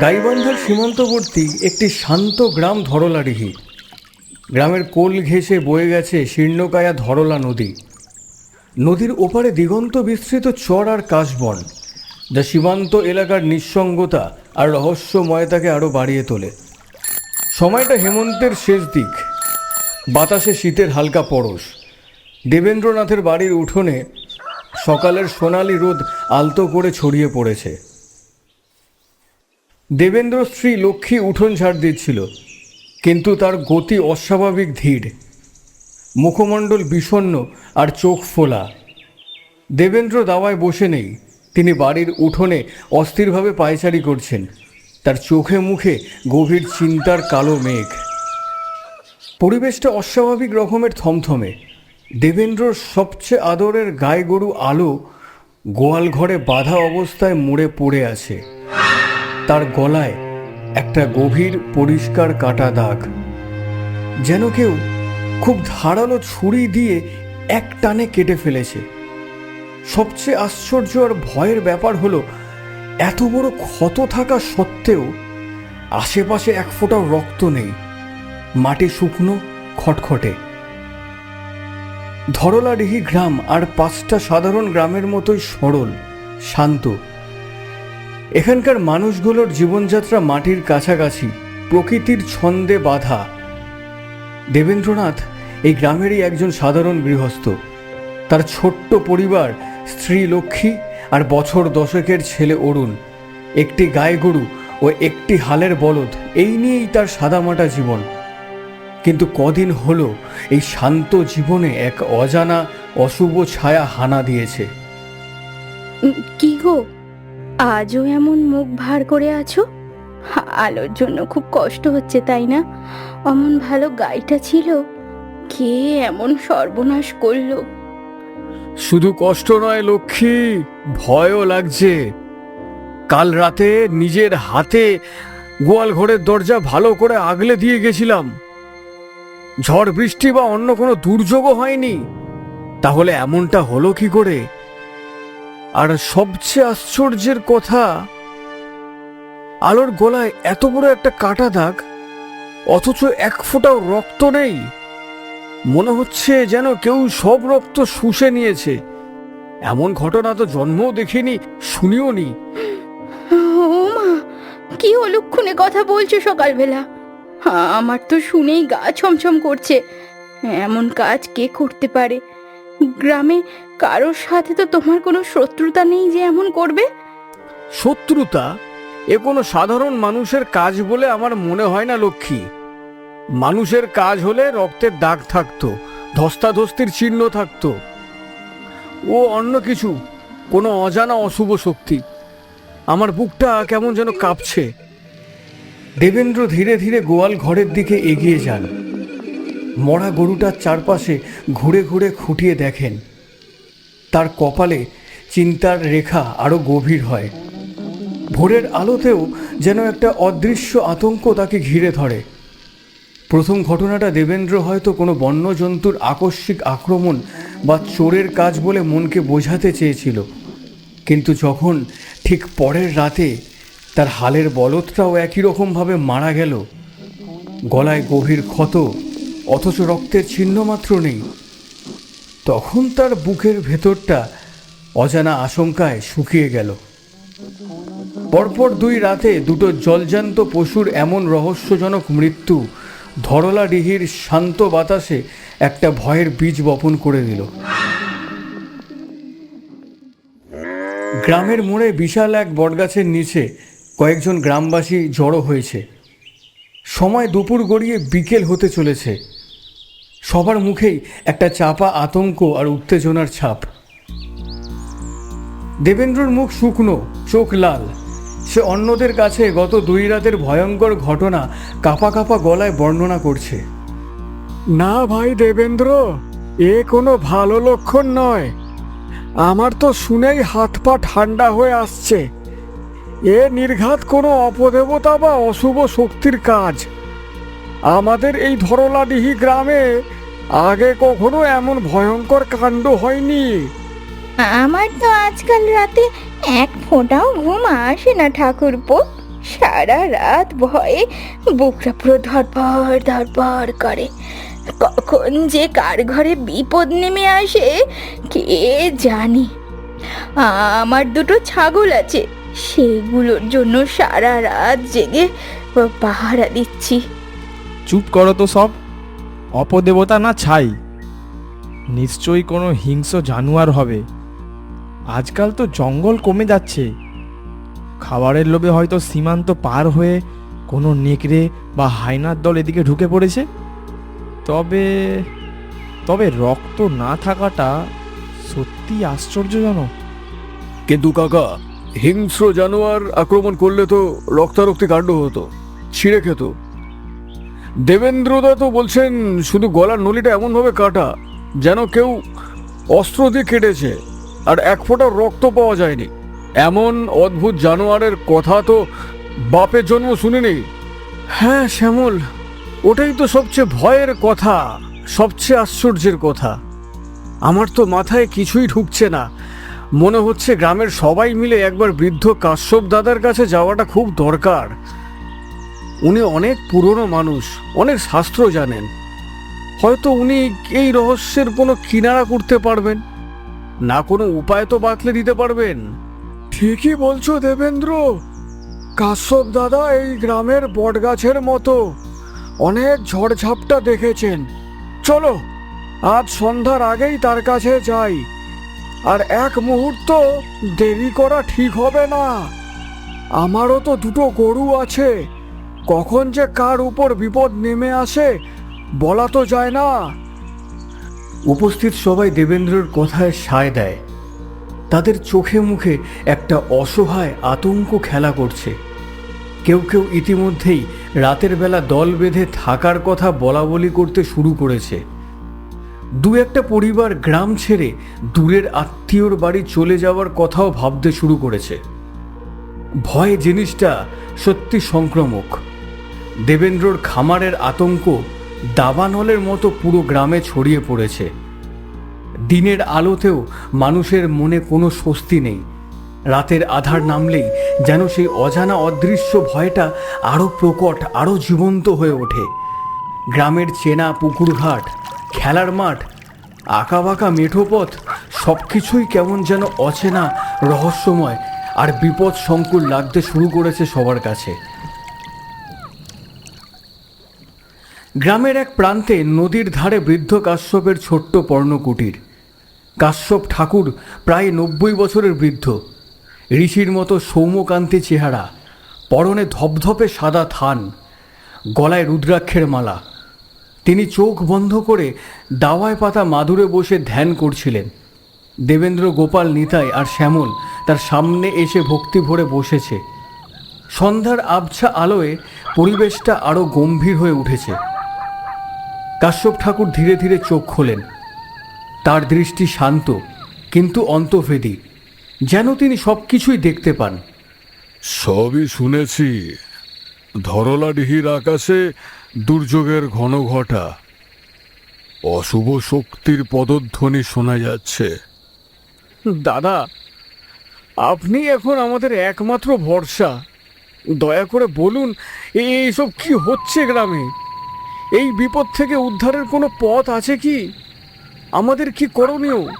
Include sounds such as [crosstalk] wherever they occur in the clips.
গাইবান্ধার সীমান্তবর্তী একটি শান্ত গ্রাম ধরলাডিহি। গ্রামের কোল ঘেঁষে বয়ে গেছে শীর্ণকায়া ধরলা নদী। নদীর ওপারে দিগন্ত বিস্তৃত চর আর কাশবন, যা সীমান্ত এলাকার নিঃসঙ্গতা আর রহস্যময়তাকে আরও বাড়িয়ে তোলে। সময়টা হেমন্তের শেষ দিক। বাতাসে শীতের হালকা পরশ। দেবেন্দ্রনাথের বাড়ির উঠোনে সকালের সোনালি রোদ আলতো করে ছড়িয়ে পড়েছে। দেবেন্দ্র স্ত্রী লক্ষ্মী উঠোন ঝাড় দিচ্ছিল, কিন্তু তার গতি অস্বাভাবিক ধীর। মুখমণ্ডল বিষণ্ন আর চোখ ফোলা। দেবেন্দ্র দাওয়ায় বসে নেই, তিনি বাড়ির উঠোনে অস্থিরভাবে পায়চারি করছেন, তার চোখে মুখে গভীর চিন্তার কালো মেঘ। পরিবেশটা অস্বাভাবিক রকমের থমথমে। দেবেন্দ্রর সবচেয়ে আদরের গায়ে গরু আলো গোয়াল ঘরে বাঁধা অবস্থায় মুড়ে পড়ে আছে। তার গলায় একটা গভীর পরিষ্কার কাটা দাগ। যেন কেউ খুব ধারালো ছুরি দিয়ে এক টানে কেটে ফেলেছে। সবচেয়ে আশ্চর্য আর ভয়ের ব্যাপার হলো, এত বড় ক্ষত থাকা সত্ত্বেও আশেপাশে এক ফোঁটাও রক্ত নেই। মাটি শুকনো, খটখটে। ধরলাডিহি গ্রাম আর পাঁচটা সাধারণ গ্রামের মতোই সরল, শান্ত। এখানকার মানুষগুলোর জীবনযাত্রা মাটির কাছাকাছি, প্রকৃতির ছন্দে বাধা। দেবেন্দ্রনাথ এই গ্রামেরই একজন সাধারণ গৃহস্থ। তার ছোট্ট পরিবার, স্ত্রী লক্ষ্মী আর বছর দশকের ছেলে অরুণ। একটি গায়ে গরু ও একটি হালের বলদ, এই নিয়েই তার সাদামাটা জীবন। কিন্তু কদিন হলো এই শান্ত জীবনে এক অজানা অশুভ ছায়া হানা দিয়েছে। কি গো? আজও এমন মুখ ভার করে আছো? আলোর জন্য খুব কষ্ট হচ্ছে তাই না? অমন ভালো গাইটা ছিল কে এমন সর্বনাশ করল? শুধু কষ্ট নয় লক্ষ্মী ভয়ও লাগছে। কাল রাতে নিজের হাতে গোয়াল ঘরের দরজা ভালো করে আগলে দিয়ে গেছিলাম। ঝড়, বৃষ্টি বা অন্য কোনো দুর্যোগও হয়নি। তাহলে এমনটা হলো কি করে? আর সবচেয়ে আশ্চর্যের কথা, আলোর গলায় এত বড় একটা কাটা দাগ, অথচ এক ফোঁটাও রক্ত নেই। মনে হচ্ছে যেন কেউ সব রক্ত শুষে নিয়েছে। এমন ঘটনা তো জন্মও দেখিনি শুনিও নি কি অলক্ষণে কথা বলছো সকালবেলা? আমার তো শুনেই গা ছমছম করছে। এমন কাজ কে করতে পারে? গ্রামে কারোর সাথে তো তোমার কোনো শত্রুতা নেই যে এমন করবে? শত্রুতা? এ কোনো সাধারণ মানুষের কাজ বলে আমার মনে হয় না, লক্ষ্মী। মানুষের কাজ হলে রক্তের দাগ থাকতো, ধস্তাধস্তির চিহ্ন থাকতো। ও অন্য কিছু, কোনো অজানা অশুভ শক্তি। আমার বুকটা কেমন যেন কাঁপছে। দেবেন্দ্র ধীরে ধীরে গোয়াল ঘরের দিকে এগিয়ে যান। মরা গরুটার চারপাশে ঘুরে ঘুরে খুঁটিয়ে দেখেন। তার কপালে চিন্তার রেখা আরও গভীর হয়। ভোরের আলোতেও যেন একটা অদৃশ্য আতঙ্ক তাকে ঘিরে ধরে। প্রথম ঘটনাটা দেবেন্দ্র হয়তো কোনো বন্যজন্তুর আকস্মিক আক্রমণ বা চোরের কাজ বলে মনকে বোঝাতে চেয়েছিল। কিন্তু যখন ঠিক পরের রাতে তার হালের বলদটাও একই রকমভাবে মারা গেল। গলায় গভীর ক্ষত, অথচ রক্তের চিহ্ন মাত্র নেই। তখন তার বুকের ভেতরটা অজানা আশঙ্কায় শুকিয়ে গেল। পরপর দুই রাতে দুটো জলজান্ত পশুর এমন রহস্যজনক মৃত্যু ধরলাডিহির শান্ত বাতাসে একটা ভয়ের বীজ বপন করে দিল। গ্রামের মোড়ে বিশাল এক বটগাছের নিচে কয়েকজন গ্রামবাসী জড়ো হয়েছে। সময় দুপুর গড়িয়ে বিকেল হতে চলেছে। সবার মুখেই একটা চাপা আতঙ্ক আর উত্তেজনার ছাপ। দেবেন্দ্রর মুখ শুকনো, চোখ লাল। সে অন্যদের কাছে গত দুই রাতের ভয়ঙ্কর ঘটনা কাপা কাপা গলায় বর্ণনা করছে। না ভাই দেবেন্দ্র, এ কোনো ভালো লক্ষণ নয়। আমার তো শুনেই হাত পা ঠান্ডা হয়ে আসছে। এ নির্ঘাত কোনো অপদেবতা বা অশুভ শক্তির কাজ। আমাদের এই ধরলাডিহি গ্রামে আগে কখনো এমন ভয়ঙ্কর কাণ্ড হয়নি। আমার তো আজকাল রাতে এক ফোঁটাও ঘুম আসে না, ঠাকুরপো। সারা রাত ভয়ে বুকটা পুরো ধরপড় ধরপড় করে। কখন যে কার ঘরে বিপদ নেমে আসে, কে জানি? আমার দুটো ছাগল আছে। সেগুলোর জন্য সারা রাত জেগে পাহারা দিচ্ছি। চুপ করো তো সব। অপদেবতা না ছাই। নিশ্চয়ই কোনো হিংস্র জানোয়ার হবে। আজকাল তো জঙ্গল কমে যাচ্ছে। খাবারের লোভে হয়তো সীমান্ত পার হয়ে কোনো নেকড়ে বা হাইনার দল এদিকে ঢুকে পড়েছে। তবে তবে রক্ত না থাকাটা সত্যি আশ্চর্যজনক। কিন্তু কাকা হিংস্র জানোয়ার আক্রমণ করলে তো রক্তারক্তি কাণ্ড হতো, ছিঁড়ে খেত। দেবেন্দ্রদা তো বলছেন, শুধু গলার নলিটা এমনভাবে কাটা যেন কেউ অস্ত্র দিয়ে কেটেছে, আর এক ফোঁটা রক্ত পাওয়া যায়নি। এমন অদ্ভুত জানোয়ারের কথা তো বাপের জন্ম শুনিনি। হ্যাঁ শ্যামল, ওটাই তো সবচেয়ে ভয়ের কথা, সবচেয়ে আশ্চর্যের কথা। আমার তো মাথায় কিছুই ঢুকছে না মনে হচ্ছে গ্রামের সবাই মিলে একবার বৃদ্ধ কাশ্যপ দাদার কাছে যাওয়াটা খুব দরকার। উনি অনেক পুরনো মানুষ, অনেক শাস্ত্র জানেন। হয়তো উনি এই রহস্যের কোনো কিনারা করতে পারবেন। না কোনো উপায় তো বাতলে দিতে পারবেন। ঠিকই বলছো দেবেন্দ্র। কাশ্যপ দাদা এই গ্রামের বটগাছের মতো অনেক ঝড়ঝাপটা দেখেছেন। চলো, আজ সন্ধ্যার আগেই তার কাছে যাই। আর এক মুহূর্ত দেরি করা ঠিক হবে না। আমারও তো দুটো গরু আছে। কখন যে কার উপর বিপদ নেমে আসে, বলা তো যায় না। উপস্থিত সবাই দেবেন্দ্রর কথায় সায় দেয়। তাদের চোখে মুখে একটা অসহায় আতঙ্ক খেলা করছে। কেউ কেউ ইতিমধ্যেই রাতের বেলা দল বেঁধে থাকার কথা বলা বলি করতে শুরু করেছে। দু একটা পরিবার গ্রাম ছেড়ে দূরের আত্মীয়র বাড়ি চলে যাওয়ার কথাও ভাবতে শুরু করেছে। ভয় জিনিসটা সত্যি সংক্রমক। দেবেন্দ্রর খামারের আতঙ্ক দাবানলের মতো পুরো গ্রামে ছড়িয়ে পড়েছে। দিনের আলোতেও মানুষের মনে কোনো স্বস্তি নেই। রাতের আধার নামলেই যেন সেই অজানা অদৃশ্য ভয়টা আরও প্রকট আরও জীবন্ত হয়ে ওঠে। গ্রামের চেনা পুকুরঘাট খেলার মাঠ, আঁকাবাঁকা মেঠো পথ সব কিছুই কেমন যেন অচেনা, রহস্যময় আর বিপদ সংকুল লাগতে শুরু করেছে সবার কাছে। গ্রামের এক প্রান্তে নদীর ধারে বৃদ্ধ কাশ্যপের ছোট্ট পর্ণকুটির। কাশ্যপ ঠাকুর প্রায় নব্বই বছরের বৃদ্ধ। ঋষির মতো সৌম্যকান্তি চেহারা, পরনে ধপধপে সাদা থান, গলায় রুদ্রাক্ষের মালা। তিনি চোখ বন্ধ করে দাওয়ায় পাতা মাদুরে বসে ধ্যান করছিলেন। দেবেন্দ্র গোপাল, নিতাই আর শ্যামল তার সামনে এসে ভক্তি ভরে বসেছে। সন্ধ্যার আবছা আলোয় পরিবেশটা আরও গম্ভীর হয়ে উঠেছে। কাশ্যপ ঠাকুর ধীরে ধীরে চোখ খোলেন। তার দৃষ্টি শান্ত, কিন্তু অন্তভেদী, যেন তিনি সব কিছুই দেখতে পান। সবই শুনেছি। ধরলাডিহির আকাশে দুর্যোগের ঘন ঘটা। অশুভ শক্তির পদধ্বনি শোনা যাচ্ছে। দাদা আপনি এখন আমাদের একমাত্র ভরসা। দয়া করে বলুন এইসব কি হচ্ছে গ্রামে? এই বিপদ থেকে উদ্ধারের কোনো পথ আছে কি? আমাদের কি করণীয়?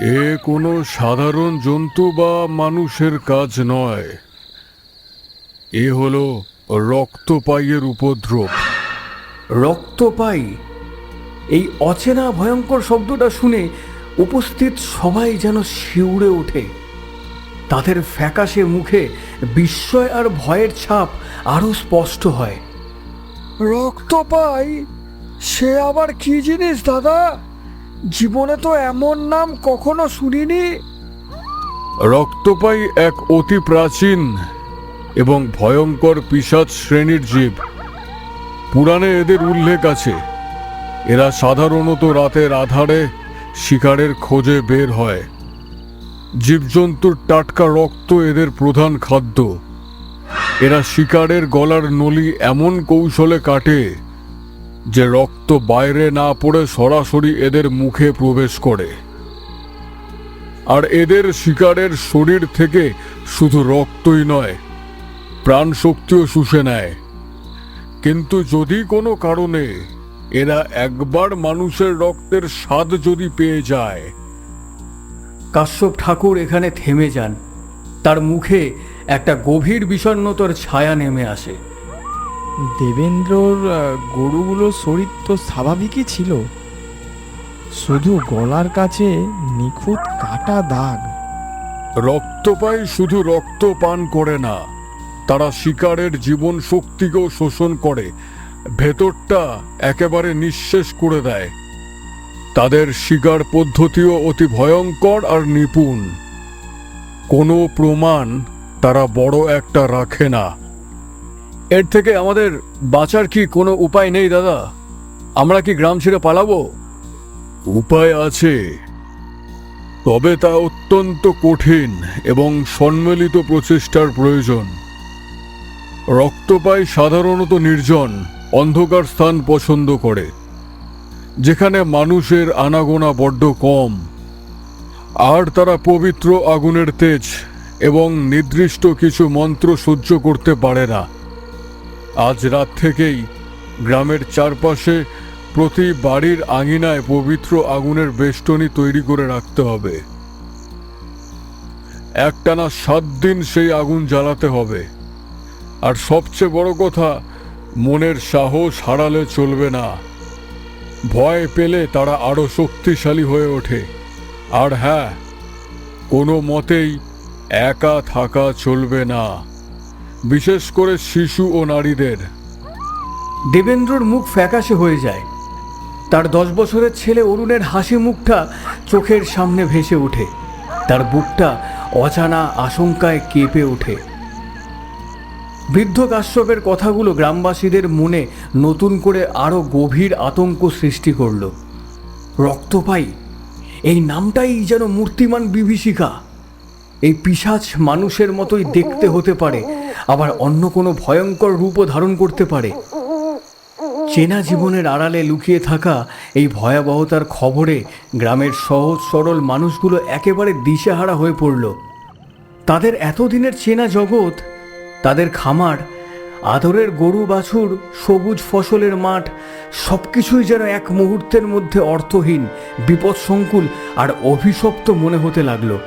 এ কোনো সাধারণ জন্তু বা মানুষের কাজ নয়। এ হলো রক্তপাইয়ের উপদ্রব। রক্ত পাই এই অচেনা ভয়ঙ্কর শব্দটা শুনে উপস্থিত সবাই যেন শিউরে ওঠে। তাদের ফ্যাকাশে মুখে বিস্ময় আর ভয়ের ছাপ আরও স্পষ্ট হয়। রক্ত পাই সে আবার কি জিনিস দাদা? জীবনে তো এমন নাম কখনো শুনিনি। রক্তপাই এক অতি প্রাচীন এবং ভয়ঙ্কর পিসাচ শ্রেণির জীব। পুরাণে এদের উল্লেখ আছে। এরা সাধারণত রাতের আধারে শিকারের খোঁজে বের হয়। জীবজন্তুর টাটকা রক্ত এদের প্রধান খাদ্য। এরা শিকারের গলার নলি এমন কৌশলে কাটে যে রক্ত বাইরে না পড়ে সরাসরি এদের মুখে প্রবেশ করে। আর এদের শিকারের শরীর থেকে শুধু রক্তই নয় প্রাণ শক্তিও শুষে নেয়। কিন্তু যদি কোনো কারণে এরা একবার মানুষের রক্তের স্বাদ যদি পেয়ে যায় কাশ্যপ ঠাকুর এখানে থেমে যান। তার মুখে একটা গভীর বিষণ্ণতার ছায়া নেমে আসে। দেবেন্দ্রর গরুগুলোর শরীর তো স্বাভাবিকই ছিল। শুধু গলার কাছে নিখুঁত কাটা দাগ। রক্ত পাই শুধু রক্ত পান করে না তারা শিকারের জীবন শক্তিকেও শোষণ করে। ভেতরটা একেবারে নিঃশেষ করে দেয়। তাদের শিকার পদ্ধতিও অতি ভয়ঙ্কর আর নিপুণ। কোনো প্রমাণ তারা বড় একটা রাখে না। এর থেকে আমাদের বাঁচার কি কোনো উপায় নেই দাদা? আমরা কি গ্রাম ছেড়ে পালাবো? উপায় আছে। তবে তা অত্যন্ত কঠিন এবং সম্মিলিত প্রচেষ্টার প্রয়োজন। রক্তপাই সাধারণত নির্জন, অন্ধকার স্থান পছন্দ করে, যেখানে মানুষের আনাগোনা বড্ড কম। আর তারা পবিত্র আগুনের তেজ এবং নির্দিষ্ট কিছু মন্ত্র সহ্য করতে পারে না। আজ রাত থেকেই গ্রামের চারপাশে প্রতি বাড়ির আঙিনায় পবিত্র আগুনের বেষ্টনী তৈরি করে রাখতে হবে। একটানা সাত দিন সেই আগুন জ্বালাতে হবে। আর সবচেয়ে বড় কথা, মনের সাহস হারালে চলবে না। ভয় পেলে তারা আরও শক্তিশালী হয়ে ওঠে। আর হ্যাঁ কোনো মতেই একা থাকা চলবে না, বিশেষ করে শিশু ও নারীদের। দেবেন্দ্রর মুখ ফ্যাকাশে হয়ে যায়। তার দশ বছরের ছেলে অরুণের হাসি মুখটা চোখের সামনে ভেসে ওঠে। তার বুকটা অজানা আশঙ্কায় কেঁপে ওঠে। বৃদ্ধ কাশ্যপের কথাগুলো গ্রামবাসীদের মনে নতুন করে আরও গভীর আতঙ্ক সৃষ্টি করল। রক্তপাই, এই নামটাই যেন মূর্তিমান বিভীষিকা। এই পিশাচ মানুষের মতোই দেখতে হতে পারে, আবার অন্য কোনো ভয়ঙ্কর রূপও ধারণ করতে পারে। চেনা জীবনের আড়ালে লুকিয়ে থাকা এই ভয়াবহতার খবরে গ্রামের সহজ সরল মানুষগুলো একেবারে দিশেহারা হয়ে পড়ল। তাদের এতদিনের চেনা জগৎ তাদের খামার, আদরের গরু বাছুর, সবুজ ফসলের মাঠ সব কিছুই যেন এক মুহূর্তের মধ্যে অর্থহীন, বিপদসংকুল আর অভিশপ্ত মনে হতে লাগল।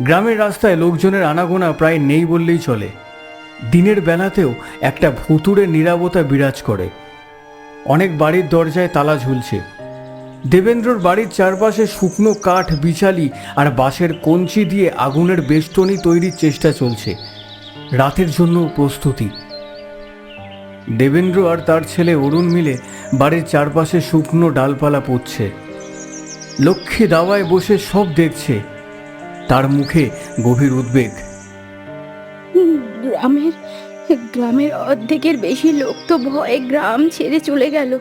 গ্রামের রাস্তায় লোকজনের আনাগোনা প্রায় নেই বললেই চলে। দিনের বেলাতেও একটা ভুতুড়ে নিরাবতা বিরাজ করে। অনেক বাড়ির দরজায় তালা ঝুলছে। দেবেন্দ্রর বাড়ির চারপাশে শুকনো কাঠ বিচালি আর বাঁশের কঞ্চি দিয়ে আগুনের বেষ্টনী তৈরির চেষ্টা চলছে। রাতের জন্য প্রস্তুতি। দেবেন্দ্র আর তার ছেলে অরুণ মিলে বাড়ির চারপাশে শুকনো ডালপালা পুঁতছে। লক্ষ্মী দাওয়ায় বসে সব দেখছে। তার মুখে গভীর উদ্বেগ। গ্রামের গ্রামের অর্ধেকের বেশি লোক তো ভয়ে গ্রাম ছেড়ে চলে গেল।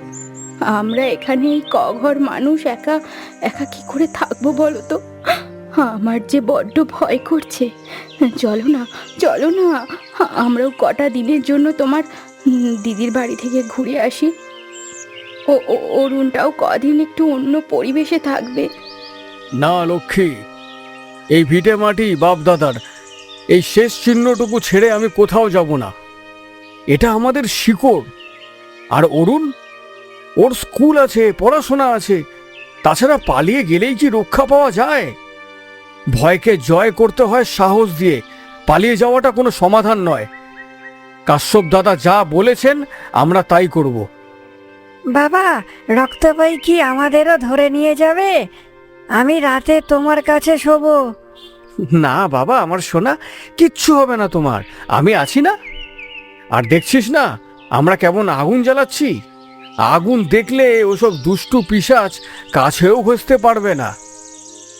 আমরা এখানে এই কঘর মানুষ একা একা কি করে থাকব বলো তো? আমার যে বড্ড ভয় করছে। চলো না চলো না। আমরাও কটা দিনের জন্য তোমার দিদির বাড়ি থেকে ঘুরে আসি। ও অরুণটাও কদিন একটু অন্য পরিবেশে থাকবে। না লক্ষ্মী, এই ভিটে মাটি বাপ দাদার এই শেষ চিহ্নটুকু ছেড়ে আমি কোথাও যাব না। এটা আমাদের শিকড়। আর অরুণ? ওর স্কুল আছে পড়াশোনা আছে। তাছাড়া পালিয়ে গেলেই কি রক্ষা পাওয়া যায়? ভয়কে জয় করতে হয় সাহস দিয়ে। পালিয়ে যাওয়াটা কোনো সমাধান নয়। কাশ্যপ দাদা যা বলেছেন আমরা তাই করব। বাবা রক্তপাই কি আমাদেরও ধরে নিয়ে যাবে? আমি রাতে তোমার কাছে শোবো। না বাবা আমার সোনা কিচ্ছু হবে না তোমার। আমি আছি না? আর দেখছিস না আমরা কেমন আগুন জ্বালাচ্ছি? আগুন দেখলে ওসব দুষ্টু পিশাচ কাছেও ঘষতে পারবে না।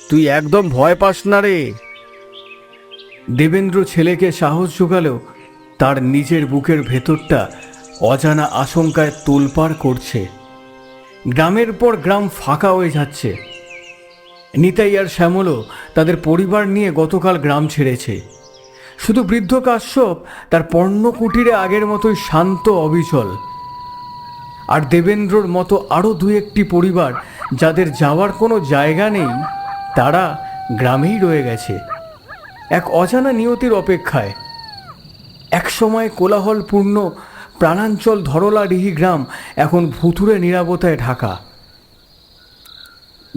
তুই একদম ভয় পাস না রে। দেবেন্দ্র ছেলেকে সাহস জোগালেও তার নিজের বুকের ভেতরটা অজানা আশঙ্কায় তোলপাড় করছে। গ্রামের পর গ্রাম ফাঁকা হয়ে যাচ্ছে। নিতাই আর শ্যামলও তাদের পরিবার নিয়ে গতকাল গ্রাম ছেড়েছে। শুধু বৃদ্ধ কাশ্যপ, তার পর্ণ কুটিরে আগের মতোই শান্ত অবিচল। আর দেবেন্দ্রর মতো আরও দু একটি পরিবার যাদের যাওয়ার কোনো জায়গা নেই, তারা গ্রামেই রয়ে গেছে। এক অজানা নিয়তির অপেক্ষায় একসময় কোলাহলপূর্ণ প্রাণাঞ্চল ধরলাডিহি গ্রাম এখন ভুতুরে নিরাপত্তায় ঢাকা।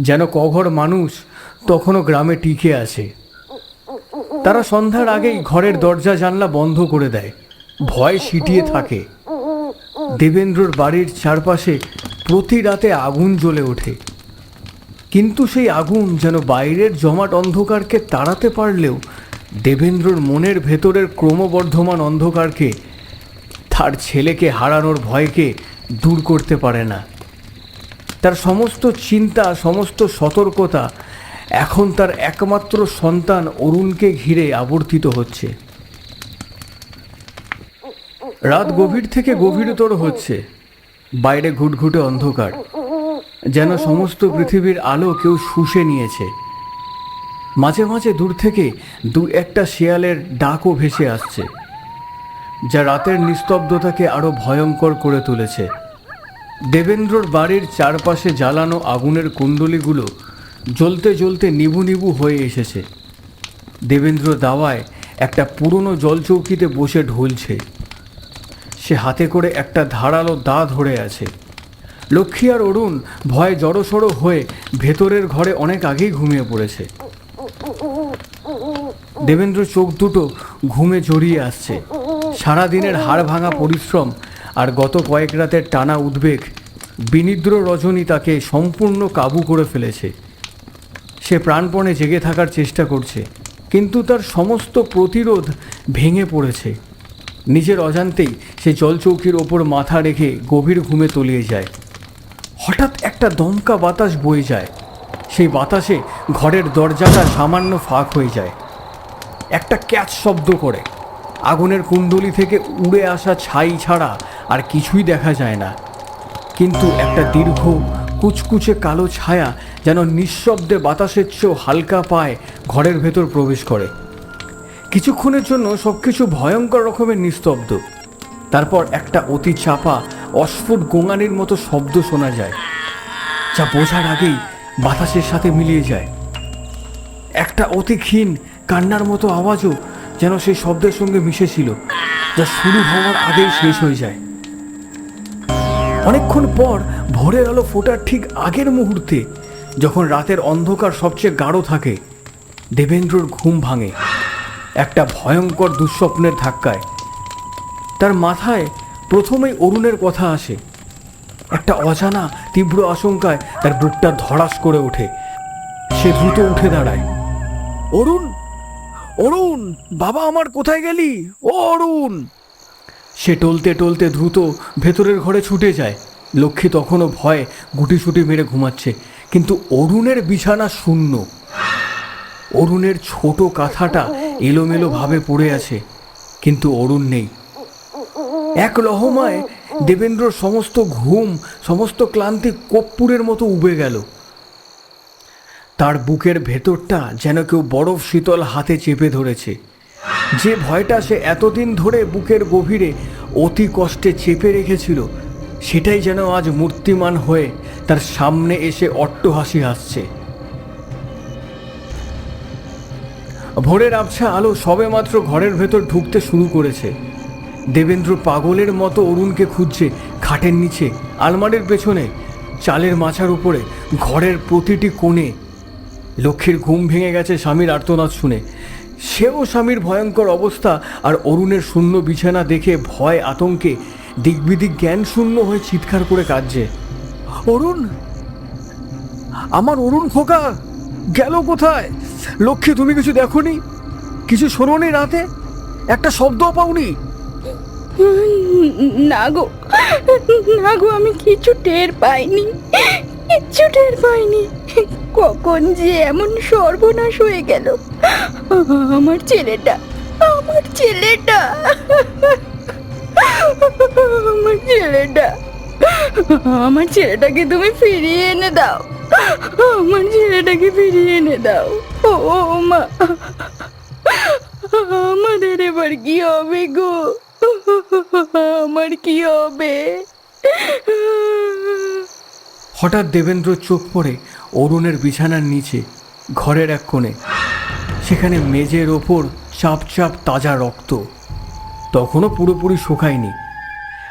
যেন কঘর মানুষ তখনও গ্রামে টিকে আছে। তারা সন্ধ্যার আগেই ঘরের দরজা জানলা বন্ধ করে দেয়। ভয় সিটিয়ে থাকে। দেবেন্দ্রর বাড়ির চারপাশে প্রতি রাতে আগুন জ্বলে ওঠে। কিন্তু সেই আগুন যেন বাইরের জমাট অন্ধকারকে তাড়াতে পারলেও দেবেন্দ্রর মনের ভেতরের ক্রমবর্ধমান অন্ধকারকে তার ছেলেকে হারানোর ভয়কে দূর করতে পারে না। তার সমস্ত চিন্তা, সমস্ত সতর্কতা এখন তার একমাত্র সন্তান অরুণকে ঘিরে আবর্তিত হচ্ছে। রাত গভীর থেকে গভীরতর হচ্ছে। বাইরে ঘুটঘুটে অন্ধকার। যেন সমস্ত পৃথিবীর আলো কেউ শুষে নিয়েছে। মাঝে মাঝে দূর থেকে দু একটা শেয়ালের ডাকও ভেসে আসছে, যা রাতের নিস্তব্ধতাকে আরও ভয়ঙ্কর করে তুলেছে। দেবেন্দ্রর বাড়ির চারপাশে জ্বালানো আগুনের কুণ্ডলিগুলো জ্বলতে জ্বলতে নিবু নিবু হয়ে এসেছে। দেবেন্দ্র দাওয়ায় একটা পুরনো জলচৌকিতে বসে ঢলছে। সে হাতে করে একটা ধারালো দা ধরে আছে। লক্ষ্মী আর অরুণ ভয়ে জড়সড় হয়ে ভেতরের ঘরে অনেক আগেই ঘুমিয়ে পড়েছে। দেবেন্দ্র চোখ দুটো ঘুমে জড়িয়ে আসছে। সারাদিনের হাড় ভাঙা পরিশ্রম আর গত কয়েক রাতের টানা উদ্বেগ বিনিদ্র রজনী তাকে সম্পূর্ণ কাবু করে ফেলেছে। সে প্রাণপণে জেগে থাকার চেষ্টা করছে, কিন্তু তার সমস্ত প্রতিরোধ ভেঙে পড়েছে। নিজের অজান্তেই সে জলচৌকির ওপর মাথা রেখে গভীর ঘুমে তলিয়ে যায়। হঠাৎ একটা দমকা বাতাস বয়ে যায়। সেই বাতাসে ঘরের দরজাটা সামান্য ফাঁক হয়ে যায়। একটা ক্যাচ শব্দ করে। আগুনের কুণ্ডলি থেকে উড়ে আসা ছাই ছাড়া আর কিছুই দেখা যায় না। কিন্তু একটা দীর্ঘ, কুচকুচে কালো ছায়া যেন নিঃশব্দে বাতাসের চেয়েও হালকা পায় ঘরের ভেতর প্রবেশ করে। কিছুক্ষণের জন্য সবকিছু ভয়ঙ্কর রকমের নিস্তব্ধ। তারপর একটা অতি চাপা, অস্ফুট গোঙানির মতো শব্দ শোনা যায়, যা বোঝার আগেই বাতাসের সাথে মিলিয়ে যায়। একটা অতি ক্ষীণ কান্নার মতো আওয়াজও যেন সেই শব্দের সঙ্গে মিশেছিল, যা শুরু হওয়ার আগেই শেষ হয়ে যায়। অনেকক্ষণ পর ভোরের আলো ফোটার ঠিক আগের মুহূর্তে, যখন রাতের অন্ধকার সবচেয়ে গাঢ় থাকে, দেবেন্দ্রর ঘুম ভাঙে, একটা ভয়ঙ্কর দুঃস্বপ্নের ধাক্কায়। তার মাথায় প্রথমেই অরুণের কথা আসে। একটা অজানা তীব্র আশঙ্কায় তার বুকটা ধড়াস করে ওঠে। সে দ্রুত উঠে দাঁড়ায়। অরুণ অরুণ, বাবা আমার কোথায় গেলি? ও অরুণ! সে টলতে টলতে দ্রুত ভেতরের ঘরে ছুটে যায়। লক্ষ্মী তখনও ভয়ে গুটিসুটি মেরে ঘুমাচ্ছে। কিন্তু অরুণের বিছানা শূন্য। অরুণের ছোট কাঁথাটা এলোমেলো ভাবে পড়ে আছে। কিন্তু অরুণ নেই। এক লহমায় দেবেন্দ্রর সমস্ত ঘুম সমস্ত ক্লান্তি কপ্পুরের মতো উবে গেল। তার বুকের ভেতরটা যেন কেউ বরফ শীতল হাতে চেপে ধরেছে। যে ভয়টা সে এতদিন ধরে বুকের গভীরে অতি কষ্টে চেপে রেখেছিল সেটাই যেন আজ মূর্তিমান হয়ে তার সামনে এসে অট্টহাসি হাসছে। ভোরের আবছা আলো সবেমাত্র ঘরের ভেতর ঢুকতে শুরু করেছে। দেবেন্দ্র পাগলের মতো অরুণকে খুঁজছে খাটের নিচে, আলমারির পেছনে, চালের মাছার উপরে, ঘরের প্রতিটি কোণে। লক্ষ্মীর ঘুম ভেঙে গেছে স্বামীর আর্তনাদ শুনে। সেও স্বামীর ভয়ঙ্কর অবস্থা আর অরুণের শূন্য বিছানা দেখে ভয়, আতঙ্কে দিকবিদিক জ্ঞান শূন্য হয়ে চিৎকার করে কাঁদছে। অরুণ! আমার অরুণ খোকা, গেল কোথায়? লক্ষ্মী, তুমি কিছু দেখোনি? কিছু শোনোনি রাতে? একটা শব্দও পাওনি। না গো না গো, আমি কিছু টের পাইনি, কিচ্ছু টের পাইনি। কখন যে এমন সর্বনাশ হয়ে গেল। আমার ছেলেটা আমার ছেলেটা আমার ছেলেটা, আমার ছেলেটাকে তুমি ফিরিয়ে এনে দাও। আমার ছেলেটাকে ফিরিয়ে এনে দাও। ও মা, আমাদের এবার কি হবে গো? আমার কি হবে? হঠাৎ দেবেন্দ্র চোখ পড়ে অরুণের বিছানার নিচে, ঘরের এক কোণে। সেখানে মেজের ওপর চাপ চাপ তাজা রক্ত। তখনও পুরোপুরি শুকায়নি।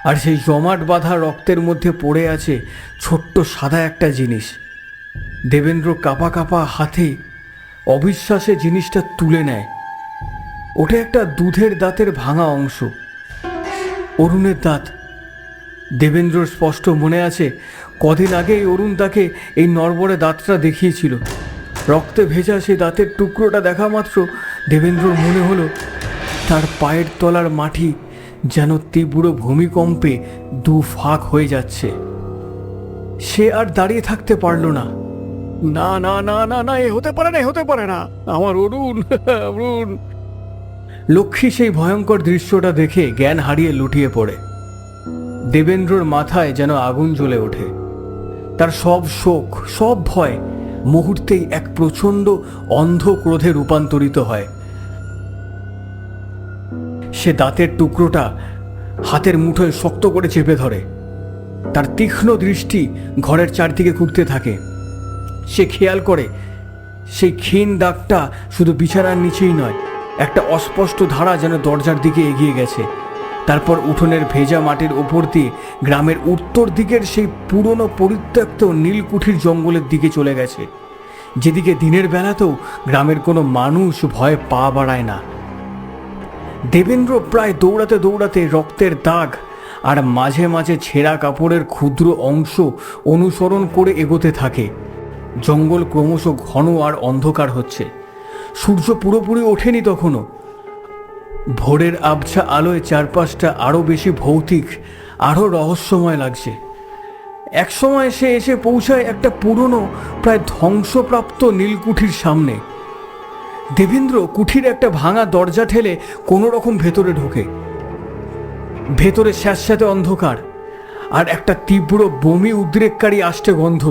আর সেই জমাট বাঁধা রক্তের মধ্যে পড়ে আছে ছোট্ট সাদা একটা জিনিস। দেবেন্দ্র কাপা কাপা হাতে অবিশ্বাসে জিনিসটা তুলে নেয়। ওটা একটা দুধের দাঁতের ভাঙা অংশ। অরুণের দাঁত। দেবেন্দ্রর স্পষ্ট মনে আছে, কদিন আগেই অরুণ তাকে এই নরবরে দাঁতটা দেখিয়েছিল। রক্তে ভেজা সেই দাঁতের টুকরোটা দেখা মাত্র দেবেন্দ্রর মনে হলো, তার পায়ের তলার মাটি যেন তীব্র ভূমিকম্পে দু ফাঁক হয়ে যাচ্ছে। সে আর দাঁড়িয়ে থাকতে পারল না। না না না না না, এ হতে পারে না, এ হতে পারে না। আমার অরুণ [laughs] অরুণ। লক্ষ্মী সেই ভয়ঙ্কর দৃশ্যটা দেখে জ্ঞান হারিয়ে লুটিয়ে পড়ে। দেবেন্দ্রর মাথায় যেন আগুন জ্বলে ওঠে। তার সব শোক, সব ভয় মুহূর্তেই এক প্রচণ্ড অন্ধ ক্রোধে রূপান্তরিত হয়। সে দাঁতের টুকরোটা হাতের মুঠোয় শক্ত করে চেপে ধরে। তার তীক্ষ্ণ দৃষ্টি ঘরের চারদিকে ঘুরতে থাকে। সে খেয়াল করে, সেই ক্ষীণ দাগটা শুধু বিছানার নিচেই নয় একটা অস্পষ্ট ধারা যেন দরজার দিকে এগিয়ে গেছে। তারপর উঠোনের ভেজা মাটির ওপর দিয়ে গ্রামের উত্তর দিকের সেই পুরনো পরিত্যক্ত নীলকুঠির জঙ্গলের দিকে চলে গেছে। যেদিকে দিনের বেলাতেও গ্রামের কোনো মানুষ ভয়ে পা বাড়ায় না। দেবেন্দ্র প্রায় দৌড়াতে দৌড়াতে রক্তের দাগ আর মাঝে মাঝে ছেঁড়া কাপড়ের ক্ষুদ্র অংশ অনুসরণ করে এগোতে থাকে। জঙ্গল ক্রমশ ঘন আর অন্ধকার হচ্ছে। সূর্য পুরোপুরি ওঠেনি তখনও। ভোরের আবছা আলোয় চারপাশটা আরও বেশি ভৌতিক আরও রহস্যময় লাগছে। একসময় সে এসে পৌঁছায় একটা পুরনো, প্রায় ধ্বংসপ্রাপ্ত নীলকুঠির সামনে। দেবেন্দ্র কুঠির একটা ভাঙা দরজা ঠেলে কোনো রকম ভেতরে ঢোকে। ভেতরে স্যাঁতস্যাঁতে অন্ধকার, আর একটা তীব্র বমি উদ্রেককারী আষ্টে গন্ধ।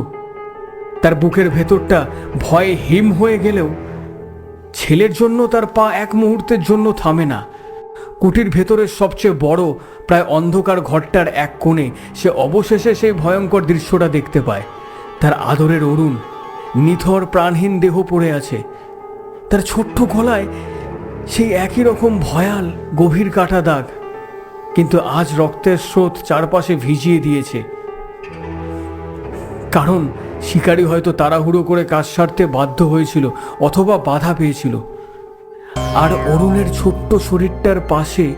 তার বুকের ভেতরটা ভয়ে হিম হয়ে গেলেও ছেলের জন্য তার পা এক মুহূর্তের জন্য থামে না। কুটির ভেতরের সবচেয়ে বড়, প্রায় অন্ধকার ঘরটার এক কোণে সে অবশেষে সেই ভয়ঙ্কর দৃশ্যটা দেখতে পায়। তার আদরের অরুণ, নিথর প্রাণহীন দেহ পড়ে আছে। তার ছোট্ট গলায় সেই একই রকম ভয়াল, গভীর কাটা দাগ। কিন্তু আজ রক্তের স্রোত চারপাশে ভিজিয়ে দিয়েছে। কারণ শিকারী হয়তো তাড়াহুড়ো করে কাজ সারতে বাধ্য হয়েছিল অথবা বাধা পেয়েছিল। আর অরুণের ছোট্ট শরীরটার পাশে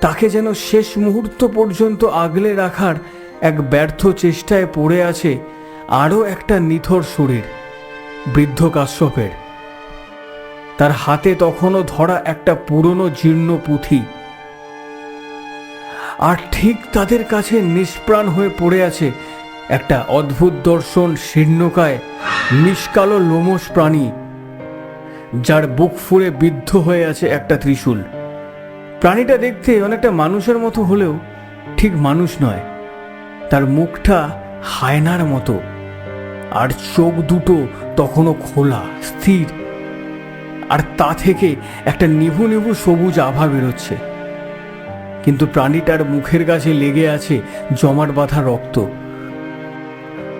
তাকে যেন শেষ মুহূর্ত পর্যন্ত আগলে রাখার এক ব্যর্থ চেষ্টায় পড়ে আছে আরও একটা নিথর শরীর, বৃদ্ধ কাশ্যপের। তার হাতে তখনও ধরা একটা পুরনো জীর্ণ পুঁথি। আর ঠিক তাদের কাছে নিষ্প্রাণ হয়ে পড়ে আছে একটা অদ্ভুত দর্শন শীর্ণকায় নিষ্কালো লোমস প্রাণী, যার বুক ফুঁড়ে বিদ্ধ হয়ে আছে একটা ত্রিশূল। প্রাণীটা দেখতে অনেকটা মানুষের মতো হলেও ঠিক মানুষ নয়। তার মুখটা হায়নার মতো, আর চোখ দুটো তখনও খোলা, স্থির, আর তা থেকে একটা নিভু নিভু সবুজ আভা বেরোচ্ছে। কিন্তু প্রাণীটার মুখের কাছে লেগে আছে জমাট বাঁধা রক্ত।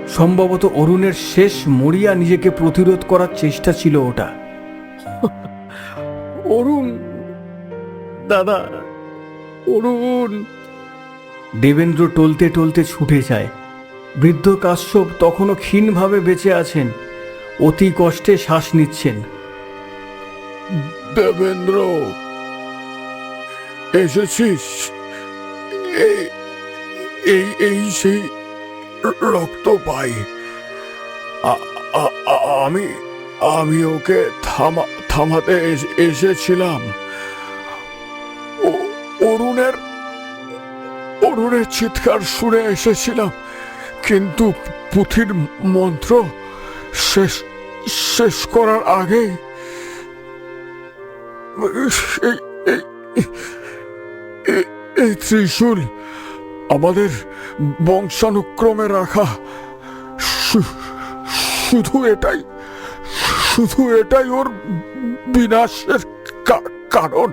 সম্ভবত অরুণের শেষ মরিয়া নিজেকে প্রতিরোধ করার চেষ্টা ছিল ওটা। [laughs] অরুণ দাদা অরুণ। দেবেন্দ্র টলতে টলতে ছুটে যায়। বৃদ্ধ কাশ্যপ তখনও ক্ষীণভাবে বেঁচে আছেন। অতি কষ্টে শ্বাস নিচ্ছেন। দেবেন্দ্র এসেছিস? এই এই এই সেই রক্ত পাই। আমি আমি ওকে থামা, থামাতে এসেছিলাম। অরুণের অরুণের চিৎকার শুনে এসেছিলাম, কিন্তু পুঁথির মন্ত্র শেষ শেষ করার আগে এই ত্রিশূল আমাদের বংশানুক্রমে রাখা শুধু এটাই শুধু এটাই ওর বিনাশের কারণ।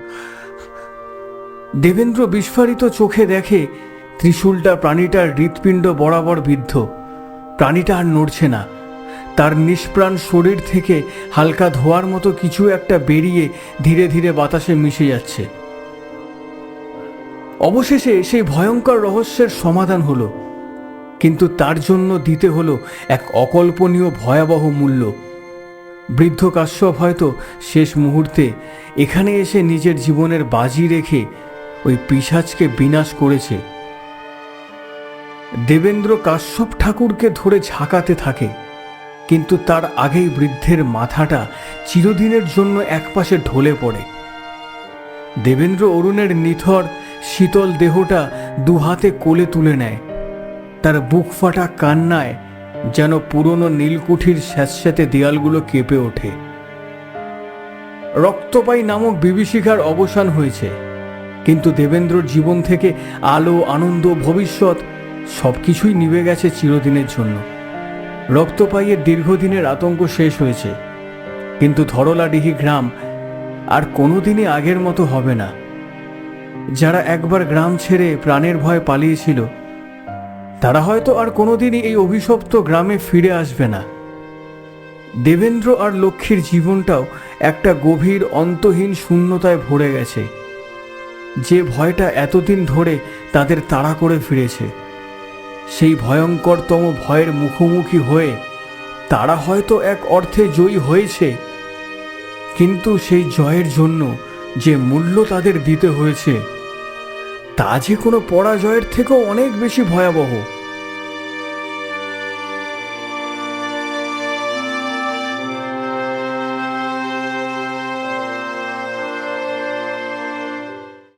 দেবেন্দ্র বিস্ফারিত চোখে দেখে ত্রিশূলটা প্রাণীটার হৃৎপিণ্ড বরাবর বিদ্ধ। প্রাণীটা আর নড়ছে না। তার নিষ্প্রাণ শরীর থেকে হালকা ধোয়ার মতো কিছু একটা বেরিয়ে ধীরে ধীরে বাতাসে মিশে যাচ্ছে। অবশেষে সেই ভয়ঙ্কর রহস্যের সমাধান হলো। কিন্তু তার জন্য দিতে হলো এক অকল্পনীয় ভয়াবহ মূল্য। বৃদ্ধ কাশ্যপ হয়তো শেষ মুহূর্তে এখানে এসে নিজের জীবনের বাজি রেখে ওই পিসাজকে বিনাশ করেছে। দেবেন্দ্র কাশ্যপ ঠাকুরকে ধরে ঝাঁকাতে থাকে, কিন্তু তার আগেই বৃদ্ধের মাথাটা চিরদিনের জন্য একপাশে ঢলে পড়ে। দেবেন্দ্র অরুণের নিথর শীতল দেহটা দুহাতে কোলে তুলে নেয়। তার বুক ফাটা কান্নায় যেন পুরনো নীলকুঠির স্যাঁতস্যাঁতে দেয়ালগুলো কেঁপে ওঠে। রক্তপাই নামক বিভীষিকার অবসান হয়েছে। কিন্তু দেবেন্দ্রর জীবন থেকে আলো, আনন্দ, ভবিষ্যৎ সবকিছুই নিভে গেছে চিরদিনের জন্য। রক্তপাইয়ের দীর্ঘদিনের আতঙ্ক শেষ হয়েছে। কিন্তু ধরলাডিহি গ্রাম আর কোনোদিনই আগের মতো হবে না। যারা একবার গ্রাম ছেড়ে প্রাণের ভয় পালিয়েছিল, তারা হয়তো আর কোনোদিনই এই অভিশপ্ত গ্রামে ফিরে আসবে না। দেবেন্দ্র আর লক্ষ্মীর জীবনটাও একটা গভীর অন্তহীন শূন্যতায় ভরে গেছে। যে ভয়টা এতদিন ধরে তাদের তাড়া করে ফিরেছে, সেই ভয়ঙ্করতম ভয়ের মুখোমুখি হয়ে তারা হয়তো এক অর্থে জয়ী হয়েছে, কিন্তু সেই জয়ের জন্য যে মূল্য তাদের দিতে হয়েছে তা যে কোনো পরাজয়ের থেকেও অনেক বেশি ভয়াবহ।